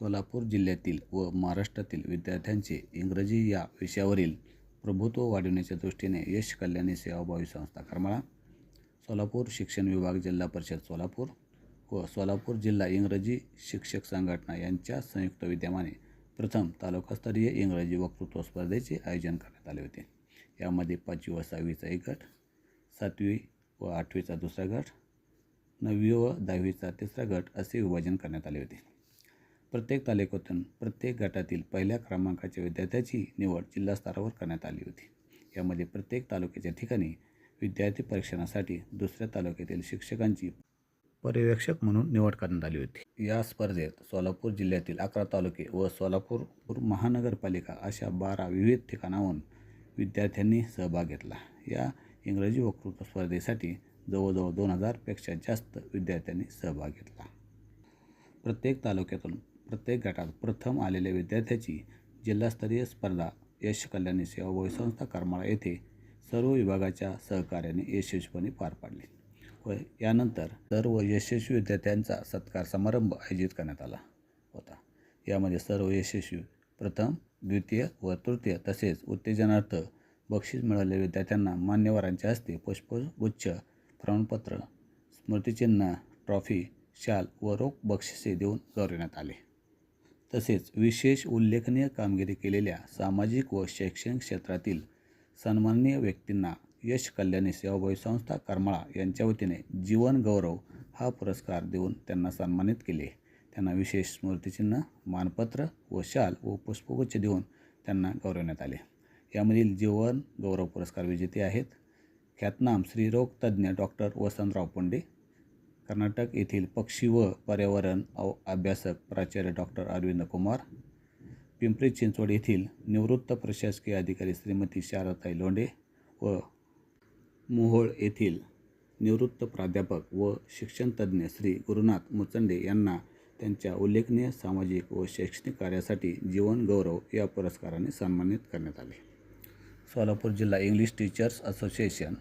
सोलापूर जिल्ह्यातील व महाराष्ट्रातील विद्यार्थ्यांचे इंग्रजी या विषयावरील प्रभुत्व वाढविण्याच्या दृष्टीने यश कल्याणी सेवाभावी संस्था करमाळा सोलापूर शिक्षण विभाग जिल्हा परिषद सोलापूर व सोलापूर जिल्हा इंग्रजी शिक्षक संघटना यांच्या संयुक्त विद्यमाने प्रथम तालुकास्तरीय इंग्रजी वक्तृत्व स्पर्धेचे आयोजन करण्यात आले होते. यामध्ये पाचवी व सहावीचा एक गट सातवी व आठवीचा दुसरा गट नववी व दहावीचा तिसरा गट असे विभाजन करण्यात आले होते. प्रत्येक तालुक्यातून प्रत्येक गटातील पहिल्या क्रमांकाच्या विद्यार्थ्याची निवड जिल्हा स्तरावर करण्यात आली होती. यामध्ये प्रत्येक तालुक्याच्या ठिकाणी विद्यार्थी परीक्षणासाठी दुसऱ्या तालुक्यातील शिक्षकांची पर्यवेक्षक म्हणून निवड करण्यात आली होती. या स्पर्धेत सोलापूर जिल्ह्यातील अकरा तालुके व सोलापूर महानगरपालिका अशा बारा विविध ठिकाणाहून विद्यार्थ्यांनी सहभाग घेतला. या इंग्रजी वक्तृत्व स्पर्धेसाठी जवळजवळ दोन हजारपेक्षा जास्त विद्यार्थ्यांनी सहभाग घेतला. प्रत्येक तालुक्यातून प्रत्येक गटात प्रथम आलेल्या विद्यार्थ्याची जिल्हास्तरीय स्पर्धा यश कल्याणी सेवा संस्था करमाळा येथे सर्व विभागाच्या सहकार्याने यशस्वीपणे पार पाडली व यानंतर सर्व यशस्वी विद्यार्थ्यांचा सत्कार समारंभ आयोजित करण्यात आला होता. यामध्ये सर्व यशस्वी प्रथम द्वितीय व तृतीय तसेच उत्तेजनार्थ बक्षीस मिळालेल्या विद्यार्थ्यांना मान्यवरांच्या हस्ते पुष्पगुच्छ प्रमाणपत्र स्मृतिचिन्ह ट्रॉफी शाल व रोख बक्षिसे देऊन गौरवण्यात आले. तसेच विशेष उल्लेखनीय कामगिरी केलेल्या सामाजिक व शैक्षणिक क्षेत्रातील सन्माननीय व्यक्तींना यश कल्याणी सेवाभावी संस्था करमाळा यांच्या वतीने जीवन गौरव हा पुरस्कार देऊन त्यांना सन्मानित केले. त्यांना विशेष स्मृतिचिन्ह मानपत्र व शाल व पुष्पगुच्छ देऊन त्यांना गौरवण्यात आले. यामधील जीवन गौरव पुरस्कार विजेते आहेत. ख्यातनाम स्त्रीरोग तज्ज्ञ डॉक्टर वसंतराव पुंडे कर्नाटक येथील पक्षी व पर्यावरण अव अभ्यासक प्राचार्य डॉक्टर अरविंद कुमार पिंपरी चिंचवड येथील निवृत्त प्रशासकीय अधिकारी श्रीमती शारदाई लोंढे व मोहोळ येथील निवृत्त प्राध्यापक व शिक्षणतज्ज्ञ श्री गुरुनाथ मुचंडे यांना त्यांच्या उल्लेखनीय सामाजिक व शैक्षणिक कार्यासाठी जीवन गौरव या पुरस्काराने सन्मानित करण्यात आले. सोलापूर जिल्हा English Teachers Association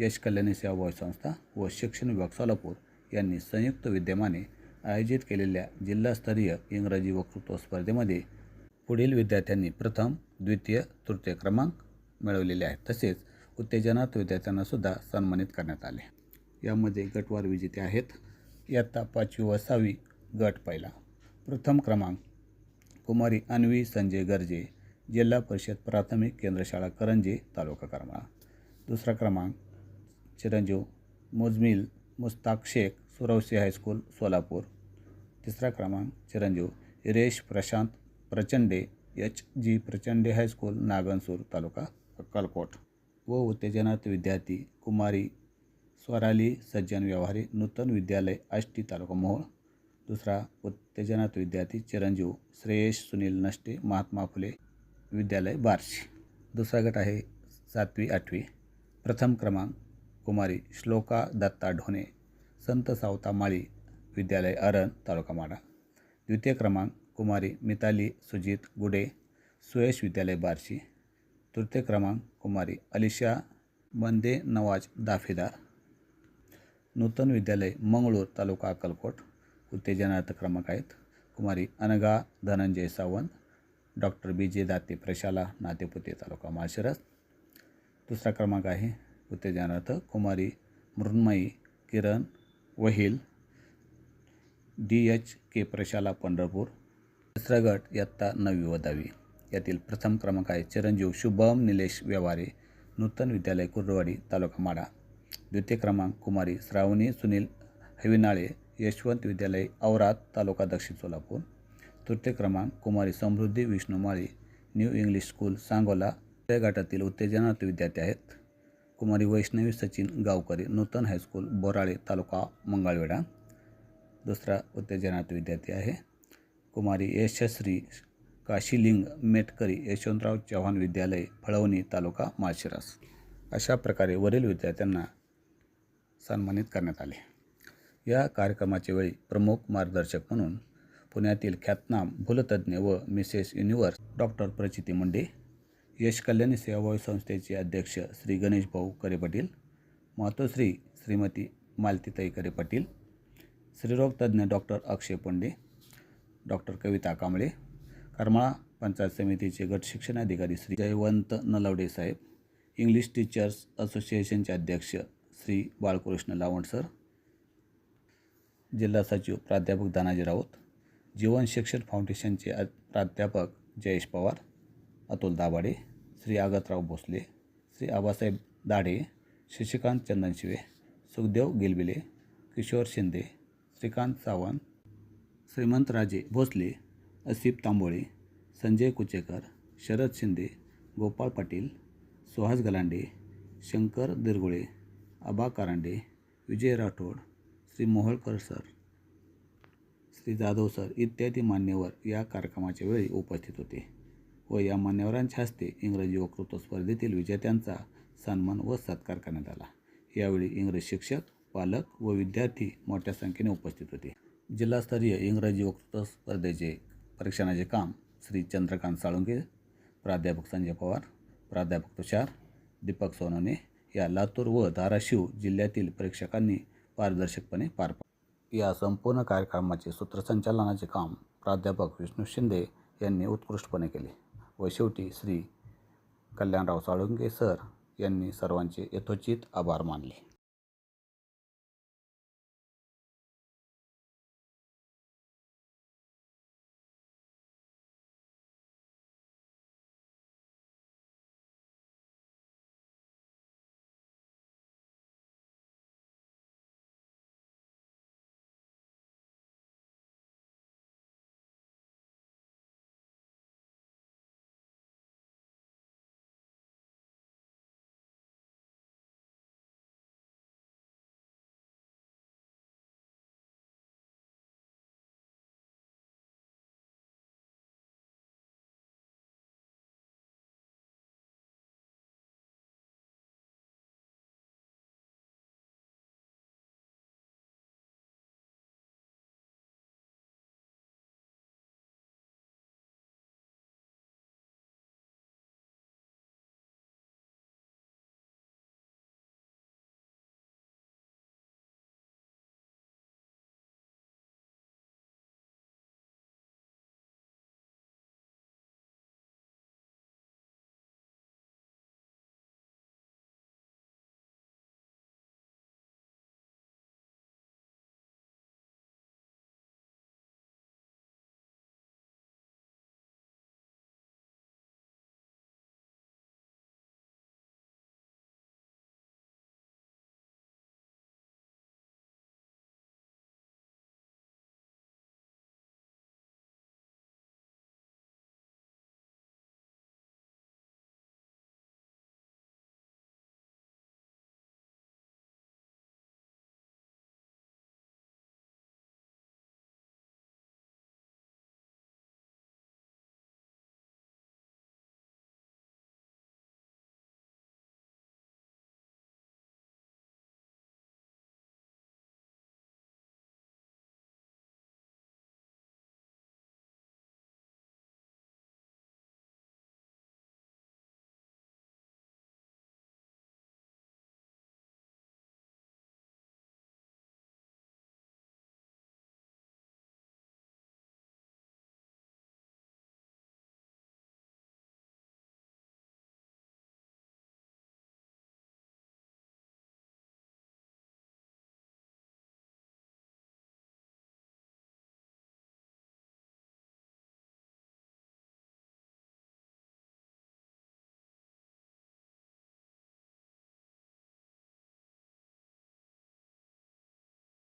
Yash Kalyani Seva Sanstha व शिक्षण विभाग सोलापूर यांनी संयुक्त विद्यमाने आयोजित केलेल्या जिल्हास्तरीय इंग्रजी वक्तृत्व स्पर्धेमध्ये पुढील विद्यार्थ्यांनी प्रथम द्वितीय तृतीय क्रमांक मिळवलेले आहेत. तसेच उत्तेजनात विद्यार्थ्यांना सुद्धा सन्मानित करण्यात आले. यामध्ये गटवार विजेते आहेत. इयत्ता पाचवी व सहावी गट पहिला. प्रथम क्रमांक कुमारी अन्वी संजय गर्जे जिल्हा परिषद प्राथमिक केंद्रशाळा करंजी तालुका करमाळा. दुसरा क्रमांक चिरंजीव मुजमिल मुस्ताक शेख सुरवसी हायस्कूल सोलापूर। तिसरा क्रमांक, चिरंजीव। Iresh Prashant Prachande H G Prachande High School Nagansur taluka Akkalkot व उत्तेजनार्थ विद्यार्थी, कुमारी स्वराली सज्जन व्यवहारी, नूतन विद्यालय, आष्टी तालुका मोहोळ। दुसरा उत्तेजनार्थ विद्यार्थी, चिरंजीव। श्रेयश सुनील नष्टे, महात्मा फुले विद्यालय, बार्शी। दुसरा गट आहे सातवी, आठवी। प्रथम क्रमांक, कुमारी श्लोका दत्ता ढोणे संत सावता माळी विद्यालय अरण तालुका माडा द्वितीय क्रमांक कुमारी मिताली सुजित गुडे सुयश विद्यालय बार्शी. तृतीय क्रमांक कुमारी अलिशा बंदे नवाज दाफेदार. नूतन विद्यालय मंगळूर तालुका अक्कलकोट. उत्तेजनार्थ क्रमांक आहेत. कुमारी अनगा Dhananjay Sawant doctor B J Date प्रशाला नातेपुते तालुका माळशिरस. दुसरा क्रमांक आहे उत्तेजनार्थ कुमारी Mrunmayi Kiran Vahil D H K प्रशाला पंढरपूर तिसरा गट इयत्ता नववी व दहावी. यातील प्रथम क्रमांक आहे चिरंजीव शुभम निलेश व्यवहारे नूतन विद्यालय कुर्डवाडी तालुका माडा द्वितीय क्रमांक कुमारी श्रावणी सुनील हविनाळे यशवंत विद्यालय औरात तालुका दक्षिण सोलापूर. तृतीय क्रमांक कुमारी Samruddhi Vishnu Mali New English School Sangola. या गटातील उत्तेजनार्थ विद्यार्थी आहेत. कुमारी वैष्णवी सचिन गावकरी नूतन हायस्कूल बोराळे तालुका मंगळवेढा. दुसरा उत्तेजनात विद्यार्थी आहे. कुमारी यशश्री काशीलिंग मेटकरी यशवंतराव चव्हाण विद्यालय फळवणी तालुका माळशिरस. अशा प्रकारे वरील विद्यार्थ्यांना सन्मानित करण्यात आले. या कार्यक्रमाच्या वेळी प्रमुख मार्गदर्शक म्हणून पुण्यातील ख्यातनाम भूलतज्ज्ञ व मिसेस युनिव्हर्स डॉक्टर प्रचिती मुंडे यश कल्याणी सेवाभावी संस्थेचे अध्यक्ष श्री गणेश भाऊ करे पाटील मातोश्री श्रीमती मालतीताई करे पाटील स्त्रीरोग तज्ज्ञ डॉक्टर अक्षय पुंडे डॉक्टर कविता कांबळे करमाळा पंचायत समितीचे गट शिक्षण अधिकारी श्री जयवंत नलवडे साहेब इंग्लिश टीचर्स असोसिएशनचे अध्यक्ष श्री बाळकृष्ण लावण सर जिल्हा सचिव प्राध्यापक धनाजी राऊत जीवन शिक्षण फाउंडेशनचे प्राध्यापक जयेश पवार अतुल दाभाडे श्री आगतराव भोसले श्री आबासाहेब दाढे शशिकांत चंदनशिवे सुखदेव गिलबिले किशोर शिंदे श्रीकांत सावंत श्रीमंतराजे भोसले असिफ तांबोळे संजय कुचेकर शरद शिंदे गोपाळ पाटील सुहास गलांडे शंकर दिरगुळे आबा कारांडे विजय राठोड श्री मोहोळकर सर श्री जाधव सर इत्यादी मान्यवर या कार्यक्रमाच्या वेळी उपस्थित होते. व या मान्यवरांच्या हस्ते इंग्रजी वक्तृत्व स्पर्धेतील विजेत्यांचा सन्मान व सत्कार करण्यात आला. यावेळी इंग्रज शिक्षक पालक व विद्यार्थी मोठ्या संख्येने उपस्थित होते. जिल्हास्तरीय इंग्रजी वक्तृत्व स्पर्धेचे परीक्षणाचे काम श्री चंद्रकांत साळुंके प्राध्यापक संजय पवार प्राध्यापक तुषार दीपक सोनवणे या लातूर व धाराशिव जिल्ह्यातील परीक्षकांनी पारदर्शकपणे पार या संपूर्ण कार्यक्रमाचे सूत्रसंचालनाचे काम प्राध्यापक विष्णू शिंदे यांनी उत्कृष्टपणे केले. व शेवटी श्री कल्याणराव साळुंगे सर यांनी सर्वांचे यथोचित आभार मानले.